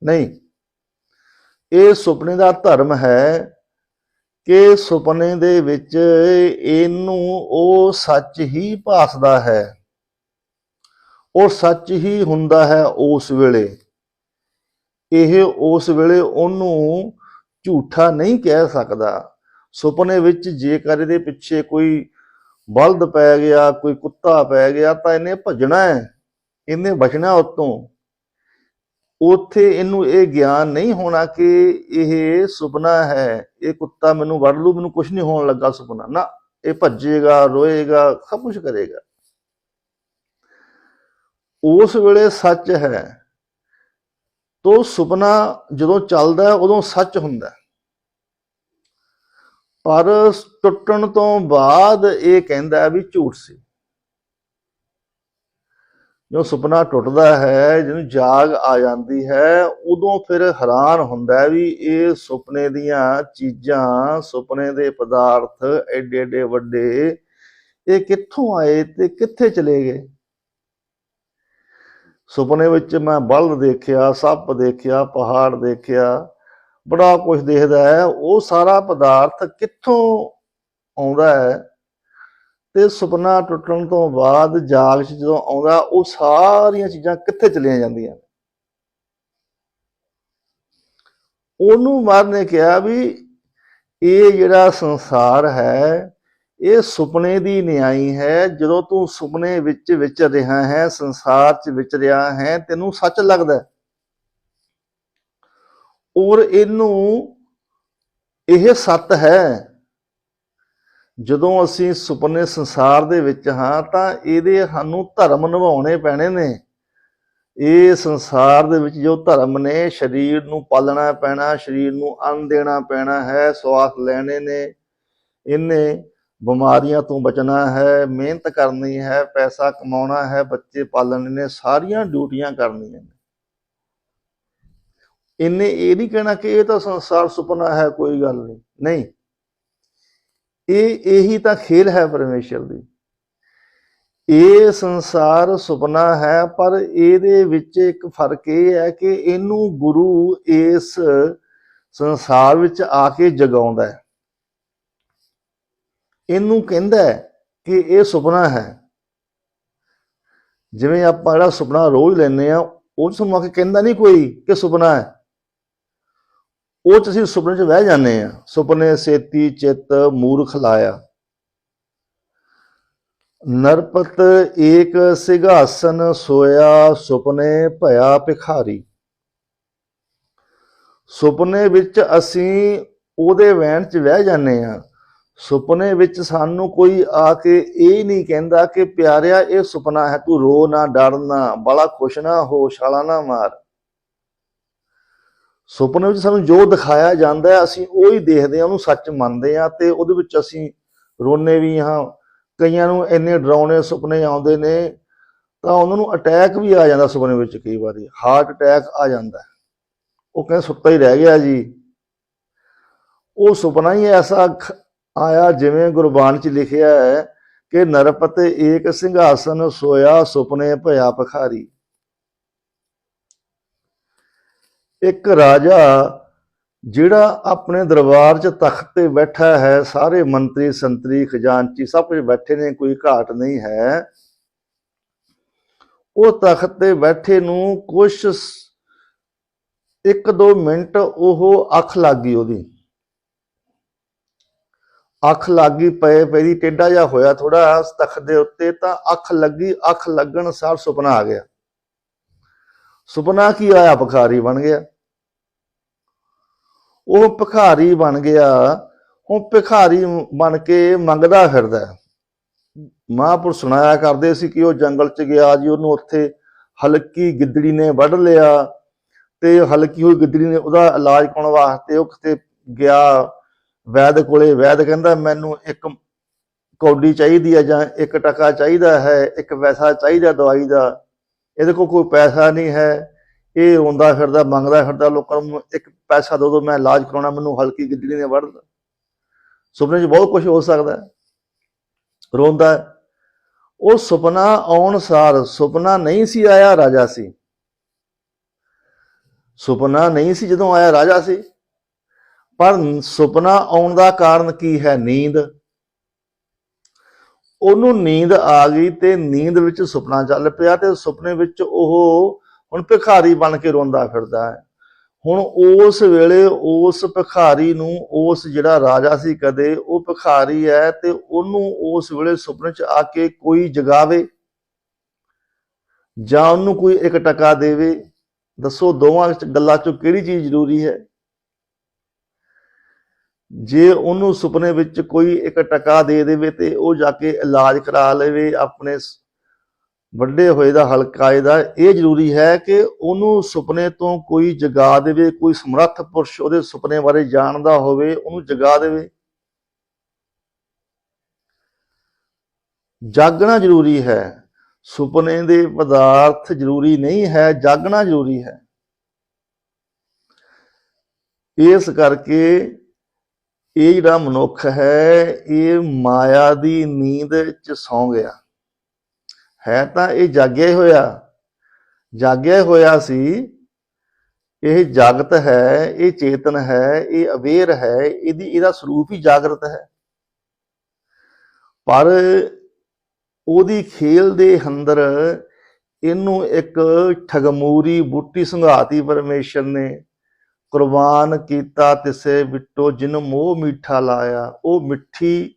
ਨਹੀਂ। ਇਹ ਸੁਪਨੇ ਦਾ ਧਰਮ ਹੈ ਕਿ ਸੁਪਨੇ ਦੇ ਵਿੱਚ ਇਹਨੂੰ ਉਹ ਸੱਚ ਹੀ ਭਾਸਦਾ ਹੈ। ਉਹ ਸੱਚ ਹੀ ਹੁੰਦਾ ਹੈ ਉਸ ਵੇਲੇ। ਇਹ ਉਸ ਵੇਲੇ ਉਹਨੂੰ ਝੂਠਾ ਨਹੀਂ ਕਹਿ ਸਕਦਾ। ਸੁਪਨੇ ਵਿੱਚ ਜੇਕਰ ਇਹਦੇ ਪਿੱਛੇ ਕੋਈ ਬਲਦ ਪੈ ਗਿਆ, ਕੋਈ ਕੁੱਤਾ ਪੈ ਗਿਆ, ਤਾਂ ਇਹਨੇ ਭੱਜਣਾ ਹੈ। ਇਹਨੇ ਬਚਣਾ ਉਤੋਂ। ਉੱਥੇ ਇਹਨੂੰ ਇਹ ਗਿਆਨ ਨਹੀਂ ਹੋਣਾ ਕਿ ਇਹ ਸੁਪਨਾ ਹੈ, ਇਹ ਕੁੱਤਾ ਮੈਨੂੰ ਵੜ ਲੂ ਮੈਨੂੰ ਕੁਝ ਨਹੀਂ ਹੋਣ ਲੱਗਾ ਸੁਪਨਾ। ਨਾ, ਇਹ ਭੱਜੇਗਾ, ਰੋਏਗਾ, ਸਭ ਕੁਝ ਕਰੇਗਾ। ਉਸ ਵੇਲੇ ਸੱਚ ਹੈ। ਤੋ ਸੁਪਨਾ ਜਦੋਂ ਚੱਲਦਾ ਉਦੋਂ ਸੱਚ ਹੁੰਦਾ ਪਰ ਟੁੱਟਣ ਤੋਂ ਬਾਅਦ ਇਹ ਕਹਿੰਦਾ ਵੀ ਝੂਠ ਸੀ। ਜੋ ਸੁਪਨਾ ਟੁੱਟਦਾ ਹੈ, ਜਿਹਨੂੰ ਜਾਗ ਆ ਜਾਂਦੀ ਹੈ, ਉਦੋਂ ਫਿਰ ਹੈਰਾਨ ਹੁੰਦਾ ਹੈ ਵੀ ਇਹ ਸੁਪਨੇ ਦੀਆਂ ਚੀਜ਼ਾਂ, ਸੁਪਨੇ ਦੇ ਪਦਾਰਥ ਐਡੇ ਐਡੇ ਵੱਡੇ, ਇਹ ਕਿੱਥੋਂ ਆਏ ਤੇ ਕਿੱਥੇ ਚਲੇ ਗਏ? ਸੁਪਨੇ ਵਿੱਚ ਮੈਂ ਬਲਦ ਦੇਖਿਆ, ਸੱਪ ਦੇਖਿਆ, ਪਹਾੜ ਦੇਖਿਆ, ਬੜਾ ਕੁਝ ਦੇਖਦਾ ਹੈ, ਉਹ ਸਾਰਾ ਪਦਾਰਥ ਕਿੱਥੋਂ ਆਉਂਦਾ ਹੈ? ਤੇ ਸੁਪਨਾ ਟੁੱਟਣ ਤੋਂ ਬਾਅਦ ਜਾਗ 'ਚ ਜਦੋਂ ਆਉਂਦਾ, ਉਹ ਸਾਰੀਆਂ ਚੀਜ਼ਾਂ ਕਿੱਥੇ ਚਲੀਆਂ ਜਾਂਦੀਆਂ? ਉਹਨੂੰ ਮਰ ਨੇ ਕਿਹਾ ਵੀ ਇਹ ਜਿਹੜਾ ਸੰਸਾਰ ਹੈ, ਇਹ ਸੁਪਨੇ ਦੀ ਨਿਆਈ ਹੈ। ਜਦੋਂ ਤੂੰ ਸੁਪਨੇ ਵਿੱਚ ਵਿਚ ਰਿਹਾ ਹੈ, ਸੰਸਾਰ 'ਚ ਵਿਚ ਰਿਹਾ ਹੈ, ਤੈਨੂੰ ਸੱਚ ਲੱਗਦਾ ਔਰ ਇਹਨੂੰ ਇਹ ਸੱਤ ਹੈ। ਜਦੋਂ ਅਸੀਂ ਸੁਪਨੇ ਸੰਸਾਰ ਦੇ ਵਿੱਚ ਹਾਂ, ਤਾਂ ਇਹਦੇ ਸਾਨੂੰ ਧਰਮ ਨਿਭਾਉਣੇ ਪੈਣੇ ਨੇ। ਇਹ ਸੰਸਾਰ ਦੇ ਵਿੱਚ ਜੋ ਧਰਮ ਨੇ, ਸਰੀਰ ਨੂੰ ਪਾਲਣਾ ਪੈਣਾ, ਸਰੀਰ ਨੂੰ ਅੰਨ ਦੇਣਾ ਪੈਣਾ ਹੈ ਸਵਾਸ ਲੈਣੇ ਨੇ। ਇਹਨੇ ਬਿਮਾਰੀਆਂ ਤੋਂ ਬਚਣਾ ਹੈ, ਮਿਹਨਤ ਕਰਨੀ ਹੈ, ਪੈਸਾ ਕਮਾਉਣਾ ਹੈ, ਬੱਚੇ ਪਾਲਣੇ ਨੇ, ਸਾਰੀਆਂ ਡਿਊਟੀਆਂ ਕਰਨੀਆਂ ਨੇ। ਇਹਨੇ ਇਹ ਨਹੀਂ ਕਹਿਣਾ ਕਿ ਇਹ ਤਾਂ ਸੰਸਾਰ ਸੁਪਨਾ ਹੈ, ਕੋਈ ਗੱਲ ਨਹੀਂ। ਨਹੀਂ ਇਹ ਇਹੀ ਤਾਂ ਖੇਲ ਹੈ ਪਰਮੇਸ਼ਰ ਦੀ। ਇਹ ਸੰਸਾਰ ਸੁਪਨਾ ਹੈ, ਪਰ ਇਹਦੇ ਵਿੱਚ ਇੱਕ ਫ਼ਰਕ ਇਹ ਹੈ ਕਿ ਇਹਨੂੰ ਗੁਰੂ ਇਸ ਸੰਸਾਰ ਵਿੱਚ ਆ ਕੇ ਜਗਾਉਂਦਾ ਹੈ। ਇਹਨੂੰ ਕਹਿੰਦਾ ਹੈ ਕਿ ਇਹ ਸੁਪਨਾ ਹੈ। ਜਿਵੇਂ ਆਪਾਂ ਜਿਹੜਾ ਸੁਪਨਾ ਰੋਜ਼ ਲੈਂਦੇ ਆ ਉਹ 'ਚ ਆ ਕੇ ਕਹਿੰਦਾ ਨਹੀਂ ਕੋਈ ਕਿ ਸੁਪਨਾ ਹੈ। ਉਹ 'ਚ ਅਸੀਂ ਸੁਪਨੇ 'ਚ ਬਹਿ ਜਾਂਦੇ ਆ। ਸੁਪਨੇ, ਸੇਤੀ, ਚਿੱਤ, ਮੂਰਖ, ਲਾਇਆ। ਨਰਪਤ, ਏਕ, ਸਿੰਘਾਸਨ, ਸੋਇਆ, ਸੁਪਨੇ, ਭਇਆ, ਭਿਖਾਰੀ। ਸੁਪਨੇ ਵਿੱਚ ਅਸੀਂ ਉਹਦੇ ਵਹਿਣ 'ਚ ਬਹਿ ਜਾਂਦੇ ਆ। ਸੁਪਨੇ ਵਿੱਚ ਸਾਨੂੰ ਕੋਈ ਆ ਕੇ ਇਹ ਨਹੀਂ ਕਹਿੰਦਾ ਕਿ ਪਿਆਰਿਆ, ਇਹ ਸੁਪਨਾ ਹੈ, ਤੂੰ ਰੋ ਨਾ, ਡਰ ਨਾ ਬੜਾ ਖੁਸ਼ ਨਾ ਹੋ, ਛਾਲਾ ਨਾ ਮਾਰ। ਸੁਪਨੇ ਵਿੱਚ ਸਾਨੂੰ ਜੋ ਦਿਖਾਇਆ ਜਾਂਦਾ ਹੈ, ਅਸੀਂ ਉਹ ਹੀ ਦੇਖਦੇ ਹਾਂ, ਉਹਨੂੰ ਸੱਚ ਮੰਨਦੇ ਹਾਂ ਤੇ ਉਹਦੇ ਵਿੱਚ ਅਸੀਂ ਰੋਨੇ ਵੀ ਹਾਂ। ਕਈਆਂ ਨੂੰ ਇੰਨੇ ਡਰਾਉਣੇ ਸੁਪਨੇ ਆਉਂਦੇ ਨੇ, ਤਾਂ ਉਹਨਾਂ ਨੂੰ ਅਟੈਕ ਵੀ ਆ ਜਾਂਦਾ ਸੁਪਨੇ ਵਿੱਚ ਕਈ ਵਾਰੀ। ਹਾਰਟ ਅਟੈਕ ਆ ਜਾਂਦਾ ਉਹ ਕਹਿੰਦੇ ਸੁੱਤਾ ਹੀ ਰਹਿ ਗਿਆ ਜੀ। ਉਹ ਸੁਪਨਾ ਹੀ ਐਸਾ ਆਇਆ ਜਿਵੇਂ ਗੁਰਬਾਣੀ ਚ ਲਿਖਿਆ ਹੈ ਕਿ ਨਰਪਤ ਏਕ ਸਿੰਘਾਸਨ ਸੋਇਆ ਸੁਪਨੇ ਭਇਆ ਭਖਾਰੀ। ਇੱਕ ਰਾਜਾ ਜਿਹੜਾ ਆਪਣੇ ਦਰਬਾਰ 'ਚ ਤਖਤ ਤੇ ਬੈਠਾ ਹੈ, ਸਾਰੇ ਮੰਤਰੀ, ਸੰਤਰੀ, ਖਜ਼ਾਨਚੀ ਸਭ ਕੁਝ ਬੈਠੇ ਨੇ, ਕੋਈ ਘਾਟ ਨਹੀਂ ਹੈ। ਉਹ ਤਖਤ ਤੇ ਬੈਠੇ ਨੂੰ ਕੁਛ ਸ- ਇੱਕ ਦੋ ਮਿੰਟ ਉਹ ਅੱਖ ਲੱਗ ਗਈ ਉਹਦੀ। ਅੱਖ ਲੱਗੀ ਪਏ, ਪਈ ਦੀ ਟੇਢਾ ਜਿਹਾ ਹੋਇਆ ਥੋੜਾ ਤਖਤ ਦੇ ਉੱਤੇ, ਤਾਂ ਅੱਖ ਲੱਗੀ, ਅੱਖ ਲੱਗਣ ਸਾਰ ਸੁਪਨਾ ਆ ਗਿਆ। ਸੁਪਨਾ ਕੀ ਆਇਆ, ਭਿਖਾਰੀ ਬਣ ਗਿਆ। ਉਹ ਭਿਖਾਰੀ ਬਣ ਗਿਆ ਉਹ ਭਿਖਾਰੀ ਬਣ ਕੇ ਮੰਗਦਾ ਫਿਰਦਾ ਹੈ। ਮਹਾਂਪੁਰਸ਼ ਸੁਣਾਇਆ ਕਰਦੇ ਸੀ ਕਿ ਉਹ ਜੰਗਲ ਚ ਗਿਆ ਜੀ, ਉਹਨੂੰ ਉੱਥੇ ਹਲਕੀ ਗਿੱਦੜੀ ਨੇ ਵੱਢ ਲਿਆ ਤੇ ਹਲਕੀ ਹੋਈ ਗਿੱਦੜੀ ਨੇ ਉਹਦਾ ਇਲਾਜ ਕਰਾਉਣ ਵਾਸਤੇ ਉਹ ਕਿਤੇ ਗਿਆ। ਵੈਦ ਕੋਲੇ, ਵੈਦ ਕਹਿੰਦਾ, ਮੈਨੂੰ ਇੱਕ ਕੌਡੀ ਚਾਹੀਦੀ ਹੈ ਜਾਂ ਇੱਕ ਟਕਾ ਚਾਹੀਦਾ ਹੈ, ਇੱਕ ਵੈਸਾ ਚਾਹੀਦਾ ਦਵਾਈ ਦਾ। ਇਹਦੇ ਕੋਲ ਕੋਈ ਪੈਸਾ ਨਹੀਂ ਹੈ। ਇਹ ਰੋਂਦਾ ਫਿਰਦਾ, ਮੰਗਦਾ ਫਿਰਦਾ, ਲੋਕਾਂ ਨੂੰ ਇੱਕ ਪੈਸਾ ਦੋ ਦੋ ਮੈਂ ਇਲਾਜ ਕਰਾਉਣਾ, ਮੈਨੂੰ ਹਲਕੀ ਗਿੱਦੜੀ ਨੇ ਵੜਦਾ ਸੁਪਨੇ 'ਚ ਬਹੁਤ ਕੁਝ ਹੋ ਸਕਦਾ ਰੋਂਦਾ ਉਹ ਸੁਪਨਾ ਆਉਣ ਸਾਰ, ਸੁਪਨਾ ਨਹੀਂ ਸੀ ਆਇਆ ਰਾਜਾ ਸੀ। ਸੁਪਨਾ ਨਹੀਂ ਸੀ ਜਦੋਂ ਆਇਆ ਰਾਜਾ ਸੀ। ਪਰ ਸੁਪਨਾ ਆਉਣ ਦਾ ਕਾਰਨ ਕੀ ਹੈ? ਨੀਂਦ। ਉਹਨੂੰ ਨੀਂਦ ਆ ਗਈ ਤੇ ਨੀਂਦ ਵਿੱਚ ਸੁਪਨਾ ਚੱਲ ਪਿਆ ਤੇ ਸੁਪਨੇ ਵਿੱਚ ਉਹ ਹੁਣ ਭਿਖਾਰੀ ਬਣ ਕੇ ਰੋਂਦਾ ਫਿਰਦਾ ਹੈ। ਹੁਣ ਉਸ ਵੇਲੇ ਉਸ ਭਿਖਾਰੀ ਨੂੰ ਉਸ ਜਿਹੜਾ ਰਾਜਾ ਸੀ ਕਦੇ, ਉਹ ਭਿਖਾਰੀ ਹੈ ਤੇ ਉਹਨੂੰ ਉਸ ਵੇਲੇ ਸੁਪਨੇ 'ਚ ਆ ਕੇ ਕੋਈ ਜਗਾਵੇ ਜਾਂ ਉਹਨੂੰ ਕੋਈ ਇੱਕ ਟਕਾ ਦੇਵੇ। ਦੱਸੋ ਦੋਵਾਂ ਗੱਲਾਂ 'ਚੋਂ ਕਿਹੜੀ ਚੀਜ਼ ਜ਼ਰੂਰੀ ਹੈ? ਜੇ ਉਹਨੂੰ ਸੁਪਨੇ ਵਿੱਚ ਕੋਈ ਇੱਕ ਟਕਾ ਦੇ ਦੇਵੇ ਤੇ ਉਹ ਜਾ ਕੇ ਇਲਾਜ ਕਰਾ ਲਵੇ, ਆਪਣੇ ਵੱਡੇ ਹੋਏ ਦਾ ਹਲਕਾਏ ਦਾ ਇਹ ਜ਼ਰੂਰੀ ਹੈ ਕਿ ਉਹਨੂੰ ਸੁਪਨੇ ਤੋਂ ਕੋਈ ਜਗਾ ਦੇਵੇ, ਕੋਈ ਸਮਰੱਥ ਪੁਰਸ਼ ਉਹਦੇ ਸੁਪਨੇ ਬਾਰੇ ਜਾਣਦਾ ਹੋਵੇ, ਉਹਨੂੰ ਜਗਾ ਦੇਵੇ। ਜਾਗਣਾ ਜ਼ਰੂਰੀ ਹੈ। ਸੁਪਨੇ ਦੇ ਪਦਾਰਥ ਜ਼ਰੂਰੀ ਨਹੀਂ ਹੈ, ਜਾਗਣਾ ਜ਼ਰੂਰੀ ਹੈ। ਇਸ ਕਰਕੇ ਇਹ ਜਿਹੜਾ ਮਨੁੱਖ ਹੈ, ਇਹ ਮਾਇਆ ਦੀ ਨੀਂਦ ਚ ਸੌਂ ਗਿਆ। ਹੈ ਤਾਂ ਇਹ ਜਾਗਿਆ ਹੋਇਆ। ਜਾਗਿਆ ਹੋਇਆ ਸੀ। ਇਹ ਜਾਗਤ ਹੈ, ਇਹ ਚੇਤਨ ਹੈ, ਇਹ ਅਵੇਅਰ ਹੈ, ਇਹਦੀ ਇਹਦਾ ਸਰੂਪ ਹੀ ਜਾਗਰਤ ਹੈ। ਪਰ ਉਹਦੀ ਖੇਲ ਦੇ ਅੰਦਰ ਇਹਨੂੰ ਇੱਕ ਠਗਮੂਰੀ ਬੁੱਟੀ ਸੰਘਾਤੀ ਪਰਮੇਸ਼ਰ ਨੇ ਕੁਰਬਾਨ ਕੀਤਾ, ਤਿਸੇ ਵਿਟੋ ਜਿਨ ਮੋਹ ਮੀਠਾ ਲਾਇਆ। ਉਹ ਮਿੱਠੀ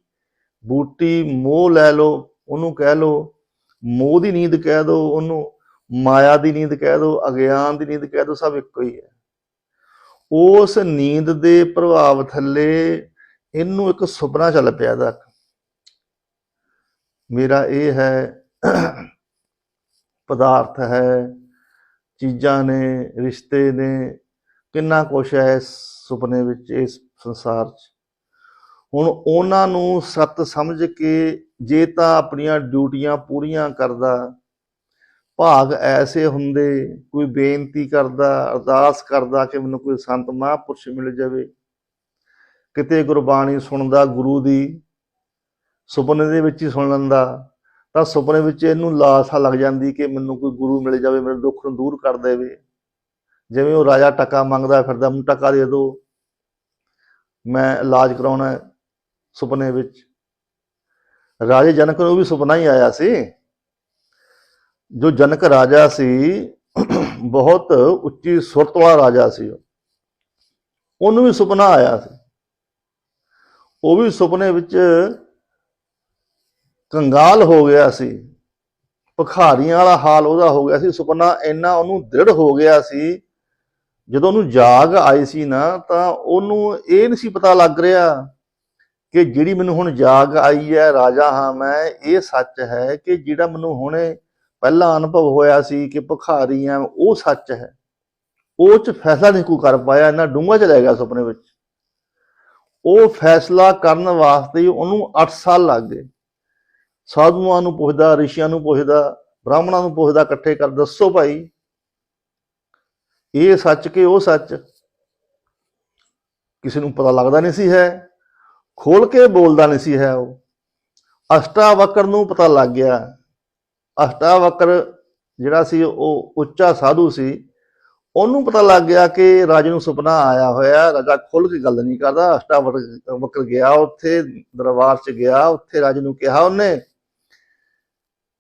ਬੂਟੀ ਮੋਹ ਲੈ ਲੋ ਉਹਨੂੰ ਕਹਿ ਲਓ ਮੋਹ ਦੀ ਨੀਂਦ ਕਹਿ ਦੋ, ਉਹਨੂੰ ਮਾਇਆ ਦੀ ਨੀਂਦ ਕਹਿ ਦੋ, ਅਗਿਆਨ ਦੀ ਨੀਂਦ ਕਹਿ ਦੋ, ਸਭ ਇੱਕੋ ਹੀ ਹੈ। ਉਸ ਨੀਂਦ ਦੇ ਪ੍ਰਭਾਵ ਥੱਲੇ ਇਹਨੂੰ ਇੱਕ ਸੁਪਨਾ ਚੱਲ ਪਿਆ ਦਾ ਮੇਰਾ ਇਹ ਹੈ, ਪਦਾਰਥ ਹੈ, ਚੀਜ਼ਾਂ ਨੇ, ਰਿਸ਼ਤੇ ਨੇ, ਕਿੰਨਾ ਕੁਛ ਹੈ ਇਸ ਸੁਪਨੇ ਵਿੱਚ, ਇਸ ਸੰਸਾਰ 'ਚ। ਹੁਣ ਉਹਨਾਂ ਨੂੰ ਸੱਤ ਸਮਝ ਕੇ ਜੇ ਤਾਂ ਆਪਣੀਆਂ ਡਿਊਟੀਆਂ ਪੂਰੀਆਂ ਕਰਦਾ, ਭਾਗ ਐਸੇ ਹੁੰਦੇ, ਕੋਈ ਬੇਨਤੀ ਕਰਦਾ, ਅਰਦਾਸ ਕਰਦਾ ਕਿ ਮੈਨੂੰ ਕੋਈ ਸੰਤ ਮਹਾਂਪੁਰਸ਼ ਮਿਲ ਜਾਵੇ। ਕਿਤੇ ਗੁਰਬਾਣੀ ਸੁਣਦਾ ਗੁਰੂ ਦੀ, ਸੁਪਨੇ ਦੇ ਵਿੱਚ ਹੀ ਸੁਣ ਲੈਂਦਾ, ਤਾਂ ਸੁਪਨੇ ਵਿੱਚ ਇਹਨੂੰ ਲਾਸਾ ਲੱਗ ਜਾਂਦੀ ਕਿ ਮੈਨੂੰ ਕੋਈ ਗੁਰੂ ਮਿਲ ਜਾਵੇ, ਮੇਰੇ ਦੁੱਖ ਨੂੰ ਦੂਰ ਕਰ ਦੇਵੇ। ਜਿਵੇਂ ਉਹ ਰਾਜਾ ਟੱਕਾ ਮੰਗਦਾ ਫਿਰਦਾ, ਮੈਨੂੰ ਟੱਕਾ ਦੇ ਦਿਓ। ਮੈਂ ਇਲਾਜ ਕਰਾਉਣਾ ਸੁਪਨੇ ਵਿੱਚ। ਰਾਜੇ ਜਨਕ ਨੂੰ ਵੀ ਸੁਪਨਾ ਹੀ ਆਇਆ ਸੀ। ਜੋ ਜਨਕ ਰਾਜਾ ਸੀ, ਬਹੁਤ ਉੱਚੀ ਸੁਰਤ ਵਾਲਾ ਰਾਜਾ ਸੀ ਉਹਨੂੰ ਵੀ ਸੁਪਨਾ ਆਇਆ ਸੀ। ਉਹ ਵੀ ਸੁਪਨੇ ਵਿੱਚ ਕੰਗਾਲ ਹੋ ਗਿਆ ਸੀ। ਭਖਾਰੀਆਂ ਵਾਲਾ ਹਾਲ ਉਹਦਾ ਹੋ ਗਿਆ ਸੀ। ਸੁਪਨਾ ਇੰਨਾ ਉਹਨੂੰ ਦ੍ਰਿੜ ਹੋ ਗਿਆ ਸੀ। ਜਦੋਂ ਉਹਨੂੰ ਜਾਗ ਆਈ ਸੀ ਨਾ, ਤਾਂ ਉਹਨੂੰ ਇਹ ਨਹੀਂ ਸੀ ਪਤਾ ਲੱਗ ਰਿਹਾ ਕਿ ਜਿਹੜੀ ਮੈਨੂੰ ਹੁਣ ਜਾਗ ਆਈ ਹੈ, ਰਾਜਾ ਹਾਂ ਮੈਂ, ਇਹ ਸੱਚ ਹੈ ਕਿ ਜਿਹੜਾ ਮੈਨੂੰ ਹੁਣੇ ਪਹਿਲਾ ਅਨੁਭਵ ਹੋਇਆ ਸੀ ਕਿ ਭਖਾਰੀ ਆ ਉਹ ਸੱਚ ਹੈ। ਉਹ ਚ ਫੈਸਲਾ ਨਹੀਂ ਕੋਈ ਕਰ ਪਾਇਆ, ਇੰਨਾ ਡੂੰਘਾ ਚ ਰਹਿ ਗਿਆ ਸੁਪਨੇ ਵਿੱਚ। ਉਹ ਫੈਸਲਾ ਕਰਨ ਵਾਸਤੇ ਉਹਨੂੰ 8 ਸਾਲ ਲੱਗ ਗਏ। ਸਾਧੂਆਂ ਨੂੰ ਪੁੱਛਦਾ, ਰਿਸ਼ੀਆਂ ਨੂੰ ਪੁੱਛਦਾ, ਬ੍ਰਾਹਮਣਾਂ ਨੂੰ ਪੁੱਛਦਾ, ਇਕੱਠੇ ਕਰ, ਦੱਸੋ ਭਾਈ, ਇਹ ਸੱਚ ਕਿ ਉਹ ਸੱਚ? ਕਿਸੇ ਨੂੰ ਪਤਾ ਲੱਗਦਾ ਨਹੀਂ ਸੀ ਹੈ। ਖੋਲ ਕੇ ਬੋਲਦਾ ਨਹੀਂ ਸੀ ਹੈ ਉਹ। ਅਸ਼ਟਾਵਕਰ ਨੂੰ ਪਤਾ ਲੱਗ ਗਿਆ। ਅਸ਼ਟਾਵਕਰ ਜਿਹੜਾ ਸੀ ਉਹ ਉੱਚਾ ਸਾਧੂ ਸੀ। ਉਹਨੂੰ ਪਤਾ ਲੱਗ ਗਿਆ ਕਿ ਰਾਜੇ ਨੂੰ ਸੁਪਨਾ ਆਇਆ ਹੋਇਆ। ਰਾਜਾ ਖੁੱਲ ਕੇ ਗੱਲ ਨਹੀਂ ਕਰਦਾ। ਅਸ਼ਟਾਵਕਰ ਗਿਆ ਉੱਥੇ, ਦਰਬਾਰ 'ਚ ਗਿਆ। ਉੱਥੇ ਰਾਜੇ ਨੂੰ ਕਿਹਾ ਉਹਨੇ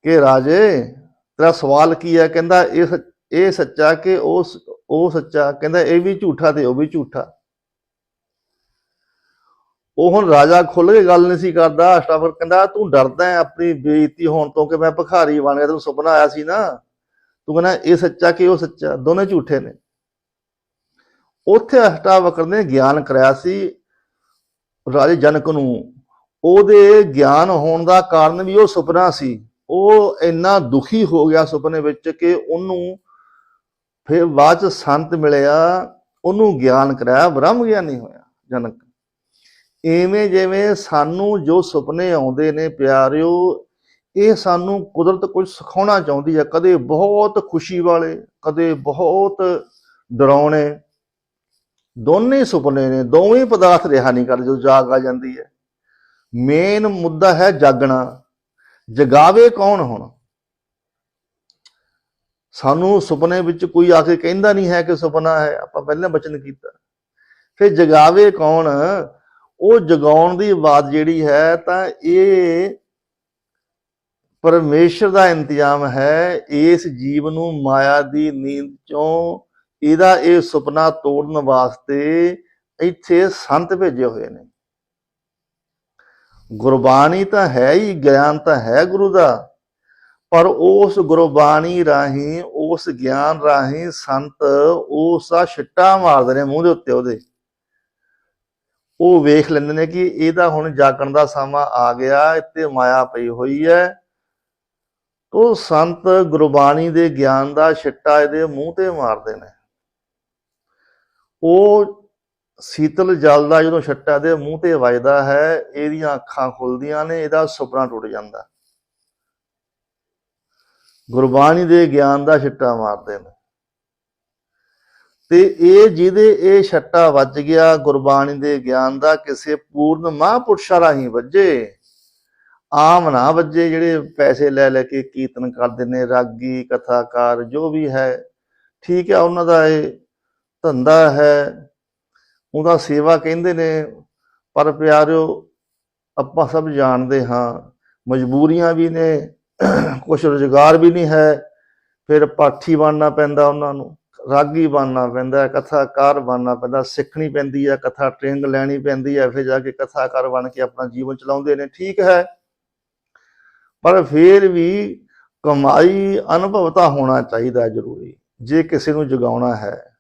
ਕਿ ਰਾਜੇ, ਤੇਰਾ ਸਵਾਲ ਕੀ ਹੈ? ਕਹਿੰਦਾ, ਇਹ ਸੱਚ- ਇਹ ਸੱਚਾ ਕਿ ਉਹ ਉਹ ਸੱਚਾ? ਕਹਿੰਦਾ, ਇਹ ਵੀ ਝੂਠਾ ਤੇ ਉਹ ਵੀ ਝੂਠਾ। ਉਹ ਹੁਣ ਰਾਜਾ ਖੁੱਲ ਕੇ ਗੱਲ ਨਹੀਂ ਸੀ ਕਰਦਾ ਅਸ਼ਟਾਵਕਰ ਕਹਿੰਦਾ, ਤੂੰ ਡਰਦਾ ਹੈ, ਆਪਣੀ ਬੇਇੱਜ਼ਤੀ ਹੋਣ ਤੋਂ ਕਿ ਮੈਂ ਭਿਖਾਰੀ ਬਣ ਗਿਆ, ਤੈਨੂੰ ਸੁਪਨਾ ਆਇਆ ਸੀ ਨਾ? ਤੂੰ ਕਹਿੰਦਾ, ਇਹ ਸੱਚਾ ਕਿ ਉਹ ਸੱਚਾ? ਦੋਨੇ ਝੂਠੇ ਨੇ। ਉੱਥੇ ਅਸ਼ਟਾਵਕਰ ਨੇ ਗਿਆਨ ਕਰਾਇਆ ਸੀ, ਰਾਜੇ ਜਨਕ ਨੂੰ। ਉਹਦੇ ਗਿਆਨ ਹੋਣ ਦਾ ਕਾਰਨ ਵੀ ਉਹ ਸੁਪਨਾ ਸੀ। ਉਹ ਇੰਨਾ ਦੁਖੀ ਹੋ ਗਿਆ ਸੁਪਨੇ ਵਿੱਚ ਕਿ ਉਹਨੂੰ ਫਿਰ ਬਾਅਦ ਚ ਸੰਤ ਮਿਲਿਆ, ਉਹਨੂੰ ਗਿਆਨ ਕਰਾਇਆ ਬ੍ਰਹਮ ਗਿਆਨੀ ਹੋਇਆ ਜਨਕ। ਐਵੇਂ ਜਿਵੇਂ ਸਾਨੂੰ ਜੋ ਸੁਪਨੇ ਆਉਂਦੇ ਨੇ ਪਿਆਰਿਓ, ਇਹ ਸਾਨੂੰ ਕੁਦਰਤ ਕੁਝ ਸਿਖਾਉਣਾ ਚਾਹੁੰਦੀ ਹੈ ਕਦੇ ਬਹੁਤ ਖੁਸ਼ੀ ਵਾਲੇ, ਕਦੇ ਬਹੁਤ ਡਰਾਉਣੇ। ਦੋਨੇ ਸੁਪਨੇ ਨੇ, ਦੋਵੇਂ ਪਦਾਰਥ ਰਿਹਾ ਨਹੀਂ ਕਰਦੇ ਜਦੋਂ ਜਾਗ ਆ ਜਾਂਦੀ ਹੈ। ਮੇਨ ਮੁੱਦਾ ਹੈ ਜਾਗਣਾ। ਜਗਾਵੇ ਕੌਣ ਹੁਣ? ਸਾਨੂੰ ਸੁਪਨੇ ਵਿੱਚ ਕੋਈ ਆ ਕੇ ਕਹਿੰਦਾ ਨਹੀਂ ਹੈ ਕਿ ਸੁਪਨਾ ਹੈ, ਆਪਾਂ ਪਹਿਲਾਂ ਬਚਨ ਕੀਤਾ। ਫਿਰ ਜਗਾਵੇ ਕੌਣ? ਉਹ ਜਗਾਉਣ ਦੀ ਬਾਤ ਜਿਹੜੀ ਹੈ ਤਾਂ ਇਹ ਪਰਮੇਸ਼ਰ ਦਾ ਇੰਤਜ਼ਾਮ ਹੈ, ਇਸ ਜੀਵ ਨੂੰ ਮਾਇਆ ਦੀ ਨੀਂਦ ਚੋਂ ਇਹਦਾ ਇਹ ਸੁਪਨਾ ਤੋੜਨ ਵਾਸਤੇ ਇੱਥੇ ਸੰਤ ਭੇਜੇ ਹੋਏ ਨੇ। ਗੁਰਬਾਣੀ ਤਾਂ ਹੈ ਹੀ, ਗਿਆਨ ਤਾਂ ਹੈ ਗੁਰੂ ਦਾ, ਪਰ ਉਸ ਗੁਰਬਾਣੀ ਰਾਹੀਂ, ਉਸ ਗਿਆਨ ਰਾਹੀਂ ਸੰਤ ਉਸ ਦਾ ਛਿੱਟਾ ਮਾਰਦੇ ਨੇ ਮੂੰਹ ਦੇ ਉੱਤੇ ਉਹਦੇ। ਉਹ ਵੇਖ ਲੈਂਦੇ ਨੇ ਕਿ ਇਹਦਾ ਹੁਣ ਜਾਗਣ ਦਾ ਸਮਾਂ ਆ ਗਿਆ, ਇੱਥੇ ਮਾਇਆ ਪਈ ਹੋਈ ਹੈ। ਤੋ ਸੰਤ ਗੁਰਬਾਣੀ ਦੇ ਗਿਆਨ ਦਾ ਛਿੱਟਾ ਇਹਦੇ ਮੂੰਹ ਤੇ ਮਾਰਦੇ ਨੇ। ਉਹ ਸੀਤਲ ਜਲ ਦਾ ਜਦੋਂ ਛੱਟਾ ਦੇ ਮੂੰਹ ਤੇ ਵੱਜਦਾ ਹੈ, ਇਹਦੀਆਂ ਅੱਖਾਂ ਖੁੱਲਦੀਆਂ ਨੇ, ਇਹਦਾ ਸੁਪਨਾ ਟੁੱਟ ਜਾਂਦਾ। ਗੁਰਬਾਣੀ ਦੇ ਗਿਆਨ ਦਾ ਛਿੱਟਾ ਮਾਰਦੇ ਨੇ। ਤੇ ਇਹ ਜਿਹਦੇ ਇਹ ਛੱਟਾ ਵੱਜ ਗਿਆ ਗੁਰਬਾਣੀ ਦੇ ਗਿਆਨ ਦਾ, ਕਿਸੇ ਪੂਰਨ ਮਹਾਂਪੁਰਸ਼ਾਂ ਰਾਹੀਂ ਵੱਜੇ। ਆਮ ਨਾ ਵੱਜੇ, ਜਿਹੜੇ ਪੈਸੇ ਲੈ ਲੈ ਕੇ ਕੀਰਤਨ ਕਰਦੇ ਨੇ, ਰਾਗੀ, ਕਥਾਕਾਰ, ਜੋ ਵੀ ਹੈ। ਠੀਕ ਹੈ ਉਹਨਾਂ ਦਾ ਇਹ ਧੰਦਾ ਹੈ, ਉਹਦਾ ਸੇਵਾ ਕਹਿੰਦੇ ਨੇ। ਪਰ ਪਿਆਰਿਓ, ਆਪਾਂ ਸਭ ਜਾਣਦੇ ਹਾਂ, ਮਜਬੂਰੀਆਂ ਵੀ ਨੇ ਕੁਝ ਰੁਜ਼ਗਾਰ ਵੀ ਨਹੀਂ ਹੈ, ਫਿਰ ਪਾਠੀ ਬਣਨਾ ਪੈਂਦਾ ਉਹਨਾਂ ਨੂੰ। ਰਾਗੀ ਬਣਨਾ ਪੈਂਦਾ ਹੈ, ਕਥਾਕਾਰ ਬਣਨਾ ਪੈਂਦਾ, ਸਿੱਖਣੀ ਪੈਂਦੀ ਹੈ, ਕਥਾ ਟ੍ਰੇਨਿੰਗ ਲੈਣੀ ਪੈਂਦੀ ਹੈ, ਫਿਰ ਜਾ ਕੇ ਕਥਾਕਾਰ ਬਣ ਕੇ ਆਪਣਾ ਜੀਵਨ ਚਲਾਉਂਦੇ ਨੇ, ਠੀਕ ਹੈ। ਪਰ ਫਿਰ ਵੀ ਕਮਾਈ ਅਨੁਭਵ ਤਾਂ ਹੋਣਾ ਚਾਹੀਦਾ ਜ਼ਰੂਰੀ, ਜੇ ਕਿਸੇ ਨੂੰ ਜਗਾਉਣਾ ਹੈ।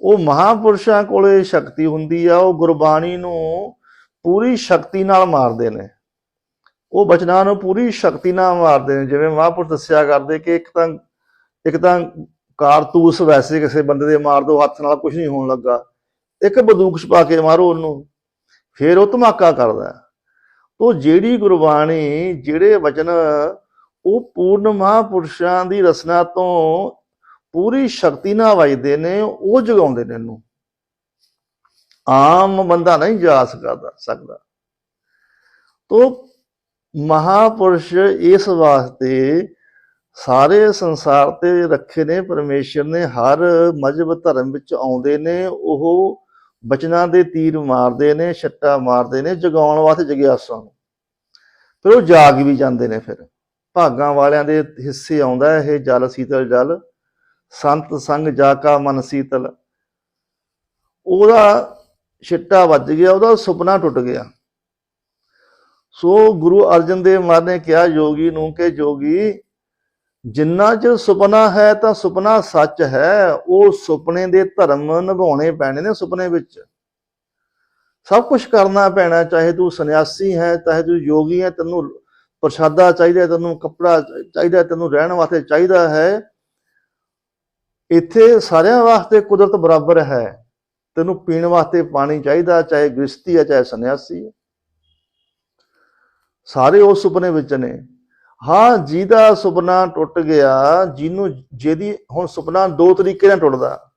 ਉਹ ਮਹਾਪੁਰਸ਼ਾਂ ਕੋਲੇ ਸ਼ਕਤੀ ਹੁੰਦੀ ਆ, ਉਹ ਗੁਰਬਾਣੀ ਨੂੰ ਪੂਰੀ ਸ਼ਕਤੀ ਨਾਲ ਮਾਰਦੇ ਨੇ। ਉਹ ਬਚਨਾਂ ਨੂੰ ਪੂਰੀ ਸ਼ਕਤੀ ਨਾਲ ਮਾਰਦੇ ਨੇ, ਜਿਵੇਂ ਮਹਾਂਪੁਰਸ਼ ਦੱਸਿਆ ਕਰਦੇ ਕਿ ਇੱਕ ਤਾਂ ਇੱਕ ਤਾਂ ਕਾਰਤੂਸ ਵੈਸੇ ਕਿਸੇ ਬੰਦੇ ਦੇ ਮਾਰ ਦੋ, ਹੱਥ ਨਾਲ ਕੁਝ ਨਹੀਂ ਹੋਣ ਲੱਗਾ। ਇੱਕ ਬੰਦੂਕ ਛਪਾ ਕੇ ਮਾਰੋ ਉਹਨੂੰ, ਫੇਰ ਉਹ ਧਮਾਕਾ ਕਰਦਾ। ਤੋ ਜਿਹੜੀ ਗੁਰਬਾਣੀ, ਜਿਹੜੇ ਵਚਨ, ਉਹ ਪੂਰਨ ਮਹਾਂਪੁਰਸ਼ਾਂ ਦੀ ਰਸਨਾ ਤੋਂ ਪੂਰੀ ਸ਼ਕਤੀ ਨਾਲ ਵਜਦੇ ਨੇ, ਉਹ ਜਗਾਉਂਦੇ ਨੇ ਇਹਨੂੰ। ਆਮ ਬੰਦਾ ਨਹੀਂ ਜਾ ਸਕਦਾ ਸਕਦਾ। ਤੋ ਮਹਾਪੁਰਸ਼ ਇਸ ਵਾਸਤੇ ਸਾਰੇ ਸੰਸਾਰ ਤੇ ਰੱਖੇ ਨੇ, ਪਰਮੇਸ਼ਰ ਨੇ, ਹਰ ਮਜਬ ਧਰਮ ਵਿੱਚ ਆਉਂਦੇ ਨੇ, ਉਹ ਬਚਨਾਂ ਦੇ ਤੀਰ ਮਾਰਦੇ ਨੇ, ਛੱਟਾ ਮਾਰਦੇ ਨੇ, ਜਗਾਉਣ ਵਾਸਤੇ ਜਗਿਆਸਾ ਨੂੰ। ਫਿਰ ਉਹ ਜਾਗ ਵੀ ਜਾਂਦੇ ਨੇ ਫਿਰ। ਭਾਗਾਂ ਵਾਲਿਆਂ ਦੇ ਹਿੱਸੇ ਆਉਂਦਾ ਇਹ ਜਲ ਸੀਤਲ ਜਲ, ਸੰਤ ਸੰਗ ਜਾਕਾ ਮਨ ਸੀਤਲ। ਉਹਦਾ ਛਿੱਟਾ ਵੱਜ ਗਿਆ, ਉਹਦਾ ਸੁਪਨਾ ਟੁੱਟ ਗਿਆ। ਸੋ ਗੁਰੂ ਅਰਜਨ ਦੇਵ ਮਹਾਰਾਜ ਨੇ ਕਿਹਾ, ਯੋਗੀ ਨੂੰ ਕਿ ਜੋਗੀ ਜਿੰਨਾ ਚ ਸੁਪਨਾ ਹੈ ਤਾਂ ਸੁਪਨਾ ਸੱਚ ਹੈ, ਉਹ ਸੁਪਨੇ ਦੇ ਧਰਮ ਨਿਭਾਉਣੇ ਪੈਣੇ ਨੇ ਸੁਪਨੇ ਵਿੱਚ। ਸਭ ਕੁਝ ਕਰਨਾ ਪੈਣਾ, ਚਾਹੇ ਤੂੰ ਸੰਨਿਆਸੀ ਹੈ, ਚਾਹੇ ਤੂੰ ਯੋਗੀ ਹੈ, ਤੈਨੂੰ ਪ੍ਰਸ਼ਾਦਾ ਚਾਹੀਦਾ ਤੈਨੂੰ ਕੱਪੜਾ ਚਾਹੀਦਾ ਤੈਨੂੰ ਰਹਿਣ ਵਾਸਤੇ ਚਾਹੀਦਾ ਹੈ, ਇੱਥੇ ਸਾਰਿਆਂ ਵਾਸਤੇ ਕੁਦਰਤ ਬਰਾਬਰ ਹੈ। ਤੈਨੂੰ ਪੀਣ ਵਾਸਤੇ ਪਾਣੀ ਚਾਹੀਦਾ, ਚਾਹੇ ਗ੍ਰਸਤੀ ਹੈ, ਚਾਹੇ ਸੰਨਿਆਸੀ ਹੈ। ਸਾਰੇ ਉਸ ਸੁਪਨੇ ਵਿੱਚ ਨੇ। ਹਾਂ, ਜਿਹਦਾ ਸੁਪਨਾ ਟੁੱਟ ਗਿਆ, ਜਿਹਨੂੰ, ਜਿਹਦੀ ਹੁਣ ਸੁਪਨਾ ਦੋ ਤਰੀਕੇ ਨਾਲ ਟੁੱਟਦਾ।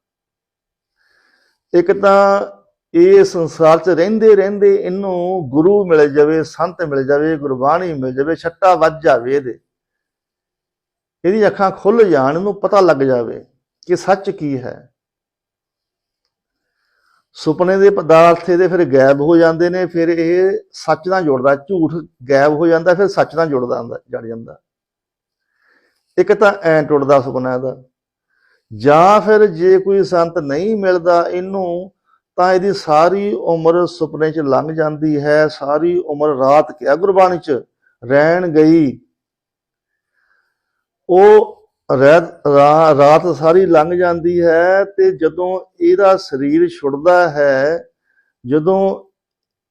ਇੱਕ ਤਾਂ ਇਹ ਸੰਸਾਰ 'ਚ ਰਹਿੰਦੇ ਰਹਿੰਦੇ ਇਹਨੂੰ ਗੁਰੂ ਮਿਲ ਜਾਵੇ, ਸੰਤ ਮਿਲ ਜਾਵੇ, ਗੁਰਬਾਣੀ ਮਿਲ ਜਾਵੇ, ਛੱਟਾ ਵੱਜ ਜਾਵੇ ਇਹਦੇ। ਇਹਦੀ ਅੱਖਾਂ ਖੁੱਲ ਜਾਣ, ਇਹਨੂੰ ਪਤਾ ਲੱਗ ਜਾਵੇ ਕਿ ਸੱਚ ਕੀ ਹੈ। ਸੁਪਨੇ ਦੇ ਪਦਾਰਥ ਇਹਦੇ ਫਿਰ ਗਾਇਬ ਹੋ ਜਾਂਦੇ ਨੇ, ਫਿਰ ਇਹ ਸੱਚ ਨਾਲ ਜੁੜਦਾ, ਝੂਠ ਗਾਇਬ ਹੋ ਜਾਂਦਾ, ਫਿਰ ਸੱਚ ਨਾਲ ਜੁੜਦਾ ਹੁੰਦਾ, ਜੜ ਜਾਂਦਾ। ਇੱਕ ਤਾਂ ਐ ਟੁੱਟਦਾ ਸੁਪਨਾ ਇਹਦਾ। ਜਾਂ ਫਿਰ ਜੇ ਕੋਈ ਸੰਤ ਨਹੀਂ ਮਿਲਦਾ ਇਹਨੂੰ, ਤਾਂ ਇਹਦੀ ਸਾਰੀ ਉਮਰ ਸੁਪਨੇ 'ਚ ਲੰਘ ਜਾਂਦੀ ਹੈ, ਸਾਰੀ ਉਮਰ ਰਾਤ ਕਿਹਾ ਗੁਰਬਾਣੀ 'ਚ ਰਹਿਣ ਗਈ। ਉਹ ਰਾਤ ਸਾਰੀ ਲੰਘ ਜਾਂਦੀ ਹੈ ਤੇ ਜਦੋਂ ਇਹਦਾ ਸਰੀਰ ਛੁੱਟਦਾ ਹੈ, ਜਦੋਂ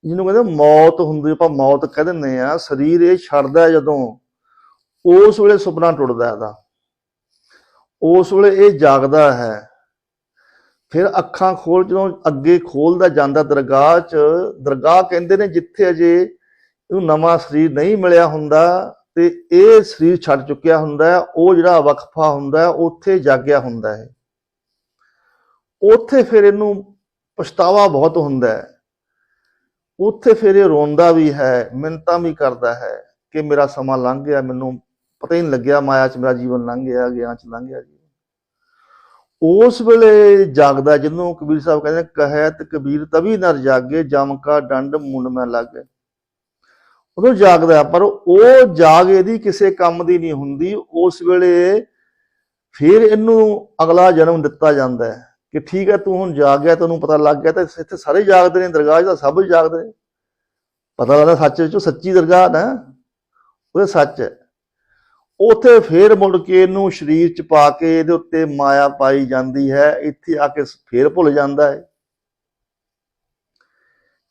ਜਿਹਨੂੰ ਕਹਿੰਦੇ ਮੌਤ ਹੁੰਦੀ, ਆਪਾਂ ਮੌਤ ਕਹਿ ਦਿੰਦੇ ਆ ਸਰੀਰ ਇਹ ਛੱਡਦਾ ਜਦੋਂ, ਉਸ ਵੇਲੇ ਸੁਪਨਾ ਟੁੱਟਦਾ ਇਹਦਾ। ਉਸ ਵੇਲੇ ਇਹ ਜਾਗਦਾ ਹੈ। ਫਿਰ ਅੱਖਾਂ ਖੋਲ, ਜਦੋਂ ਅੱਗੇ ਖੋਲਦਾ ਜਾਂਦਾ ਦਰਗਾਹ 'ਚ, ਦਰਗਾਹ ਕਹਿੰਦੇ ਨੇ ਜਿੱਥੇ ਅਜੇ ਇਹਨੂੰ ਨਵਾਂ ਸਰੀਰ ਨਹੀਂ ਮਿਲਿਆ ਹੁੰਦਾ ਤੇ ਇਹ ਸਰੀਰ ਛੱਡ ਚੁੱਕਿਆ ਹੁੰਦਾ ਹੈ, ਉਹ ਜਿਹੜਾ ਵਕਫਾ ਹੁੰਦਾ ਹੈ, ਉੱਥੇ ਜਾਗਿਆ ਹੁੰਦਾ ਹੈ। ਉੱਥੇ ਫਿਰ ਇਹਨੂੰ ਪਛਤਾਵਾ ਬਹੁਤ ਹੁੰਦਾ ਹੈ। ਉੱਥੇ ਫਿਰ ਇਹ ਰੋਂਦਾ ਵੀ ਹੈ ਮਿੰਤਾਂ ਵੀ ਕਰਦਾ ਹੈ ਕਿ ਮੇਰਾ ਸਮਾਂ ਲੰਘ ਗਿਆ, ਮੈਨੂੰ ਪਤਾ ਹੀ ਨਹੀਂ ਲੱਗਿਆ ਮਾਇਆ 'ਚ ਮੇਰਾ ਜੀਵਨ ਲੰਘ ਗਿਆ, ਗਿਆਨ 'ਚ ਲੰਘ ਗਿਆ ਜੀਵਨ। ਉਸ ਵੇਲੇ ਜਾਗਦਾ, ਜਿਹਨੂੰ ਕਬੀਰ ਸਾਹਿਬ ਕਹਿੰਦੇ ਕਹਿਤ ਕਬੀਰ ਤਵੀ ਨਰ ਜਾਗੇ, ਜਮ ਕਾ ਡੰਡ ਮੁੰਡ ਮੈਂ ਲੱਗੇ। ਉਦੋਂ ਜਾਗਦਾ ਪਰ ਉਹ ਜਾਗ ਇਹਦੀ ਕਿਸੇ ਕੰਮ ਦੀ ਨਹੀਂ ਹੁੰਦੀ। ਉਸ ਵੇਲੇ ਫਿਰ ਇਹਨੂੰ ਅਗਲਾ ਜਨਮ ਦਿੱਤਾ ਜਾਂਦਾ ਹੈ ਕਿ ਠੀਕ ਹੈ, ਤੂੰ ਹੁਣ ਜਾਗ ਗਿਆ, ਤੈਨੂੰ ਪਤਾ ਲੱਗ ਗਿਆ, ਤਾਂ ਇੱਥੇ ਸਾਰੇ ਜਾਗਦੇ ਨੇ, ਦਰਗਾਹ 'ਚ ਤਾਂ ਸਭ ਜਾਗਦੇ ਨੇ। ਪਤਾ ਲੱਗਦਾ ਸੱਚ ਵਿੱਚੋਂ ਸੱਚੀ ਦਰਗਾਹ ਨਾ, ਉਹ ਸੱਚ ਹੈ। ਉਥੇ ਫੇਰ ਮੁੜ ਕੇ ਇਹਨੂੰ ਸਰੀਰ ਚ ਪਾ ਕੇ ਇਹਦੇ ਉੱਤੇ ਮਾਇਆ ਪਾਈ ਜਾਂਦੀ ਹੈ, ਇੱਥੇ ਆ ਕੇ ਫੇਰ ਭੁੱਲ ਜਾਂਦਾ ਹੈ।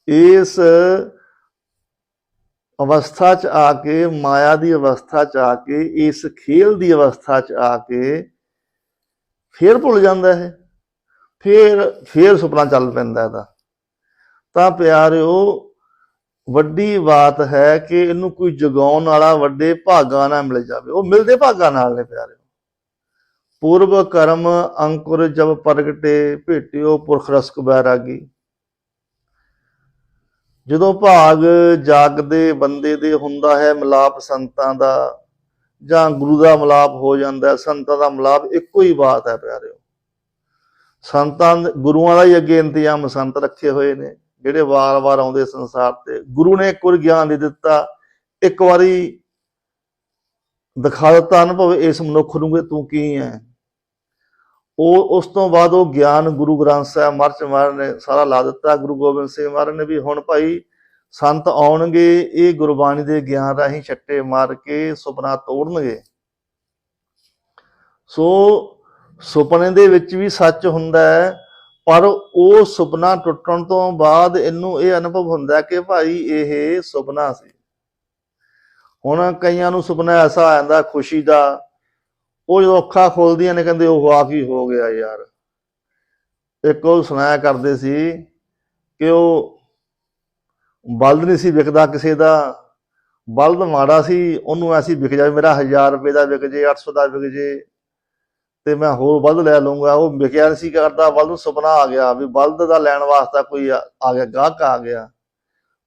ਇਸ ਅਵਸਥਾ ਚ ਆ ਕੇ, ਮਾਇਆ ਦੀ ਅਵਸਥਾ ਚ ਆ ਕੇ, ਇਸ ਖੇਲ ਦੀ ਅਵਸਥਾ ਚ ਆ ਕੇ ਫੇਰ ਭੁੱਲ ਜਾਂਦਾ ਹੈ ਫੇਰ ਫੇਰ ਸੁਪਨਾ ਚੱਲ ਪੈਂਦਾ ਇਹਦਾ। ਤਾਂ ਪਿਆਰਿਓ, ਵੱਡੀ ਬਾਤ ਹੈ ਕਿ ਇਹਨੂੰ ਕੋਈ ਜਗਾਉਣ ਵਾਲਾ ਵੱਡੇ ਭਾਗਾਂ ਨਾਲ ਮਿਲ ਜਾਵੇ। ਉਹ ਮਿਲਦੇ ਭਾਗਾਂ ਨਾਲ ਨੇ ਪਿਆਰਿਓ। ਪੂਰਵ ਕਰਮ ਅੰਕੁਰ ਜਬ ਪ੍ਰਗਟੇ, ਭੇਟਿਓ ਪੁਰਖ ਰਸਕ ਬੈਰਾਗੀ। ਜਦੋਂ ਭਾਗ ਜਾਗਦੇ ਬੰਦੇ ਦੇ ਹੁੰਦਾ ਹੈ ਮਿਲਾਪ ਸੰਤਾਂ ਦਾ, ਜਾਂ ਗੁਰੂ ਦਾ ਮਿਲਾਪ ਹੋ ਜਾਂਦਾ ਹੈ, ਸੰਤਾਂ ਦਾ ਮਿਲਾਪ ਇੱਕੋ ਹੀ ਬਾਤ ਹੈ ਪਿਆਰਿਓ। ਸੰਤਾਂ ਗੁਰੂਆਂ ਦਾ ਹੀ ਅੱਗੇ ਇੰਤਜ਼ਾਮ ਸੰਤ ਰੱਖੇ ਹੋਏ ਨੇ, ਜਿਹੜੇ ਵਾਰ-ਵਾਰ ਆਉਂਦੇ ਸੰਸਾਰ ਤੇ। ਗੁਰੂ ਨੇ ਇੱਕ ਵਾਰ ਗਿਆਨ ਦੇ ਦਿੱਤਾ, ਇੱਕ ਵਾਰੀ ਦਿਖਾ ਦਿੱਤਾ, ਅਨੁਭਵ ਇਸ ਮਨੁੱਖ ਨੂੰ ਕਿ ਤੂੰ ਕੀ ਹੈ? ਉਹ ਉਸ ਤੋਂ ਬਾਅਦ ਉਹ ਗਿਆਨ ਗੁਰੂ ਗ੍ਰੰਥ ਸਾਹਿਬ ਮਰਚ ਮਹਾਰਾਜ ਨੇ ਸਾਰਾ ਲਾ ਦਿੱਤਾ। ਗੁਰੂ ਗੋਬਿੰਦ ਸਿੰਘ ਮਹਾਰਾਜ ਨੇ ਵੀ ਹੁਣ ਭਾਈ ਸੰਤ ਆਉਣਗੇ, ਇਹ ਗੁਰਬਾਣੀ ਦੇ ਗਿਆਨ ਰਾਹੀਂ ਛੱਟੇ ਮਾਰ ਕੇ ਸੁਪਨਾ ਤੋੜਨਗੇ। ਸੋ ਸੁਪਨੇ ਦੇ ਵਿੱਚ ਵੀ ਸੱਚ ਹੁੰਦਾ ਹੈ, ਪਰ ਉਹ ਸੁਪਨਾ ਟੁੱਟਣ ਤੋਂ ਬਾਅਦ ਇਹਨੂੰ ਇਹ ਅਨੁਭਵ ਹੁੰਦਾ ਕਿ ਭਾਈ ਇਹ ਸੁਪਨਾ ਸੀ। ਹੁਣ ਕਈਆਂ ਨੂੰ ਸੁਪਨਾ ਐਸਾ ਆ ਜਾਂਦਾ ਖੁਸ਼ੀ ਦਾ ਉਹ ਜਦੋਂ ਅੱਖਾਂ ਖੋਲਦੀਆਂ ਨੇ ਕਹਿੰਦੇ ਉਹ ਆ ਕੀ ਹੋ ਗਿਆ ਯਾਰ। ਇੱਕ ਉਹ ਸੁਣਾਇਆ ਕਰਦੇ ਸੀ ਕਿ ਉਹ ਬਲਦ ਨਹੀਂ ਸੀ ਵਿਕਦਾ ਕਿਸੇ ਦਾ, ਬਲਦ ਮਾੜਾ ਸੀ, ਉਹਨੂੰ ਐਸੀ ਵਿਕ ਜਾਵੇ, ਮੇਰਾ 1000 ਰੁਪਏ ਦਾ ਵਿਕ ਜੇ 800 ਦਾ ਵਿਕ ਜੇ, ਤੇ ਮੈਂ ਹੋਰ ਬਲਦ ਲੈ ਲਊਂਗਾ। ਉਹ ਵਿਕਿਆ ਨਹੀਂ ਸੀ ਕਰਦਾ, ਬਲਦ ਨੂੰ ਸੁਪਨਾ ਆ ਗਿਆ ਵੀ ਬਲਦ ਦਾ ਲੈਣ ਵਾਸਤਾ ਕੋਈ ਆ ਗਿਆ, ਗਾਹਕ ਆ ਗਿਆ।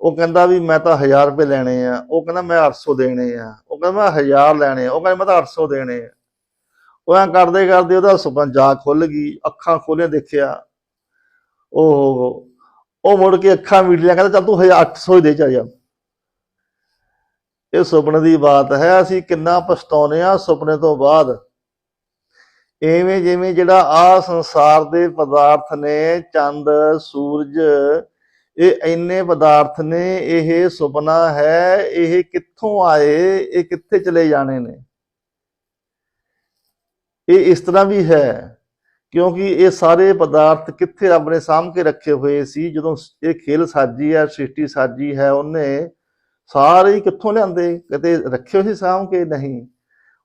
ਉਹ ਕਹਿੰਦਾ ਵੀ ਮੈਂ ਤਾਂ 1000 ਰੁਪਏ ਲੈਣੇ ਆ, ਉਹ ਕਹਿੰਦਾ ਮੈਂ 800 ਦੇਣੇ ਆ, ਉਹ ਕਹਿੰਦਾ ਮੈਂ 1000 ਲੈਣੇ ਆ, ਉਹ ਕਹਿੰਦਾ ਮੈਂ ਤਾਂ 800 ਦੇਣੇ ਆ। ਉਹ ਐਂ ਕਰਦੇ ਕਰਦੇ ਉਹਦਾ ਸੁਪਨਾ ਜਾ ਖੁੱਲ ਗਈ, ਅੱਖਾਂ ਖੋਲੇ ਦੇਖਿਆ। ਉਹ ਉਹ ਮੁੜ ਕੇ ਅੱਖਾਂ ਮੀਟ ਕਹਿੰਦਾ ਚੱਲ ਤੂੰ 800 ਹੀ ਦੇ ਚੱਲ ਜਾ ਇਹ ਸੁਪਨੇ ਦੀ ਬਾਤ ਹੈ, ਅਸੀਂ ਕਿੰਨਾ ਪਛਤਾਉਨੇ ਆ ਸੁਪਨੇ ਤੋਂ ਬਾਅਦ। ਐਵੇਂ ਜਿਵੇਂ ਜਿਹੜਾ ਆ ਸੰਸਾਰ ਦੇ ਪਦਾਰਥ ਨੇ, ਚੰਦ, ਸੂਰਜ, ਇਹ ਇੰਨੇ ਪਦਾਰਥ ਨੇ, ਇਹ ਸੁਪਨਾ ਹੈ, ਇਹ ਕਿੱਥੋਂ ਆਏ, ਇਹ ਕਿੱਥੇ ਚਲੇ ਜਾਣੇ ਨੇ? ਇਹ ਇਸ ਤਰ੍ਹਾਂ ਵੀ ਹੈ, ਕਿਉਂਕਿ ਇਹ ਸਾਰੇ ਪਦਾਰਥ ਕਿੱਥੇ ਰੱਬ ਨੇ ਸਾਂਭ ਕੇ ਰੱਖੇ ਹੋਏ ਸੀ, ਜਦੋਂ ਇਹ ਖੇਲ ਸਾਜੀ ਹੈ, ਸ੍ਰਿਸ਼ਟੀ ਸਾਜੀ ਹੈ, ਉਹਨੇ ਸਾਰੇ ਕਿੱਥੋਂ ਲਿਆਂਦੇ? ਕਿਤੇ ਰੱਖੇ ਹੋਏ ਸਾਂਭ ਕੇ? ਨਹੀਂ।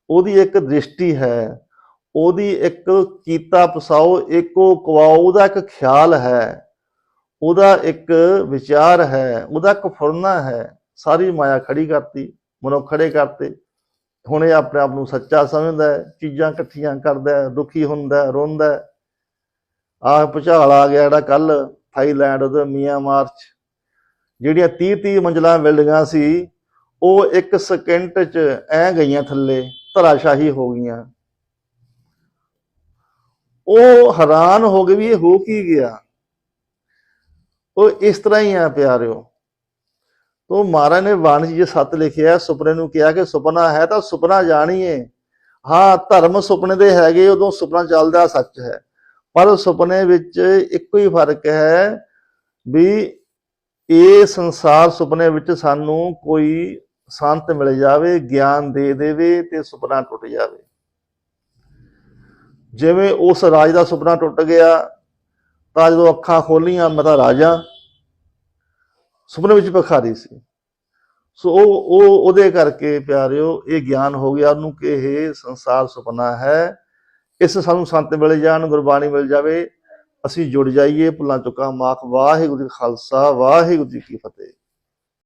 ਉਹਦੀ ਇੱਕ ਦ੍ਰਿਸ਼ਟੀ ਹੈ, ਉਹਦੀ ਇੱਕ ਕੀਤਾ ਪਸਾਓ, ਇੱਕੋ ਕਵਾਓ, ਉਹਦਾ ਇੱਕ ਖਿਆਲ ਹੈ, ਉਹਦਾ ਇੱਕ ਵਿਚਾਰ ਹੈ, ਉਹਦਾ ਇੱਕ ਫੁਰਨਾ ਹੈ, ਸਾਰੀ ਮਾਇਆ ਖੜੀ ਕਰਤੀ, ਮਨੁੱਖ ਖੜੇ ਕਰਤੇ। ਹੁਣ ਇਹ ਆਪਣੇ ਆਪ ਨੂੰ ਸੱਚਾ ਸਮਝਦਾ ਹੈ, ਚੀਜ਼ਾਂ ਇਕੱਠੀਆਂ ਕਰਦਾ ਹੈ, ਦੁਖੀ ਹੁੰਦਾ ਹੈ, ਰੋਂਦਾ ਹੈ। ਆਹ ਭੁਚਾਲ ਆ ਗਿਆ ਜਿਹੜਾ ਕੱਲ ਥਾਈਲੈਂਡ ਉਹਦੇ ਮਿਆਂਮਾਰ ਚ ਜਿਹੜੀਆਂ 30 30 ਮੰਜ਼ਲਾਂ ਬਿਲਡਿੰਗਾਂ ਸੀ, ਉਹ ਇੱਕ ਸਕਿੰਟ ਚ ਐ ਗਈਆਂ ਥੱਲੇ, ਧਰਾਸ਼ਾਹੀ ਹੋ ਗਈਆਂ। ਉਹ ਹੈਰਾਨ ਹੋ ਗਏ ਵੀ ਇਹ ਹੋ ਕੀ ਗਿਆ? ਉਹ ਇਸ ਤਰ੍ਹਾਂ ਹੀ ਆ ਪਿਆਰਿਓ। ਤੋ ਮਹਾਰਾਜ ਨੇ ਬਾਣੀ 'ਚ ਜੇ ਸੱਤ ਲਿਖਿਆ ਸੁਪਨੇ ਨੂੰ ਕਿਹਾ ਕਿ ਸੁਪਨਾ ਹੈ ਤਾਂ ਸੁਪਨਾ ਜਾਣੀਏ ਹਾਂ, ਧਰਮ ਸੁਪਨੇ ਦੇ ਹੈਗੇ, ਉਦੋਂ ਸੁਪਨਾ ਚੱਲਦਾ ਸੱਚ ਹੈ। ਪਰ ਸੁਪਨੇ ਵਿੱਚ ਇੱਕੋ ਹੀ ਫ਼ਰਕ ਹੈ ਵੀ ਇਹ ਸੰਸਾਰ ਸੁਪਨੇ ਵਿੱਚ ਸਾਨੂੰ ਕੋਈ ਸੰਤ ਮਿਲ ਜਾਵੇ, ਗਿਆਨ ਦੇ ਦੇਵੇ ਤੇ ਸੁਪਨਾ ਟੁੱਟ ਜਾਵੇ। ਜਿਵੇਂ ਉਸ ਰਾਜ ਦਾ ਸੁਪਨਾ ਟੁੱਟ ਗਿਆ, ਤਾਂ ਜਦੋਂ ਅੱਖਾਂ ਖੋਲੀਆਂ, ਮੈਂ ਤਾਂ ਰਾਜਾ। ਸੁਪਨੇ ਵਿੱਚ ਭਿਖਾਰੀ ਸੀ। ਸੋ ਉਹ ਉਹ, ਉਹਦੇ ਕਰਕੇ ਪਿਆਰਿਓ, ਇਹ ਗਿਆਨ ਹੋ ਗਿਆ ਉਹਨੂੰ ਕਿ ਇਹ ਸੰਸਾਰ ਸੁਪਨਾ ਹੈ। ਇਸ ਸਾਨੂੰ ਸੰਤ ਮਿਲ ਜਾਣ, ਗੁਰਬਾਣੀ ਮਿਲ ਜਾਵੇ, ਅਸੀਂ ਜੁੜ ਜਾਈਏ ਭੁੱਲਾਂ ਚੁੱਕਾਂ, ਮਾਫ, ਵਾਹਿਗੁਰੂ ਜੀ ਖਾਲਸਾ, ਵਾਹਿਗੁਰੂ ਜੀ ਕੀ ਫਤਿਹ।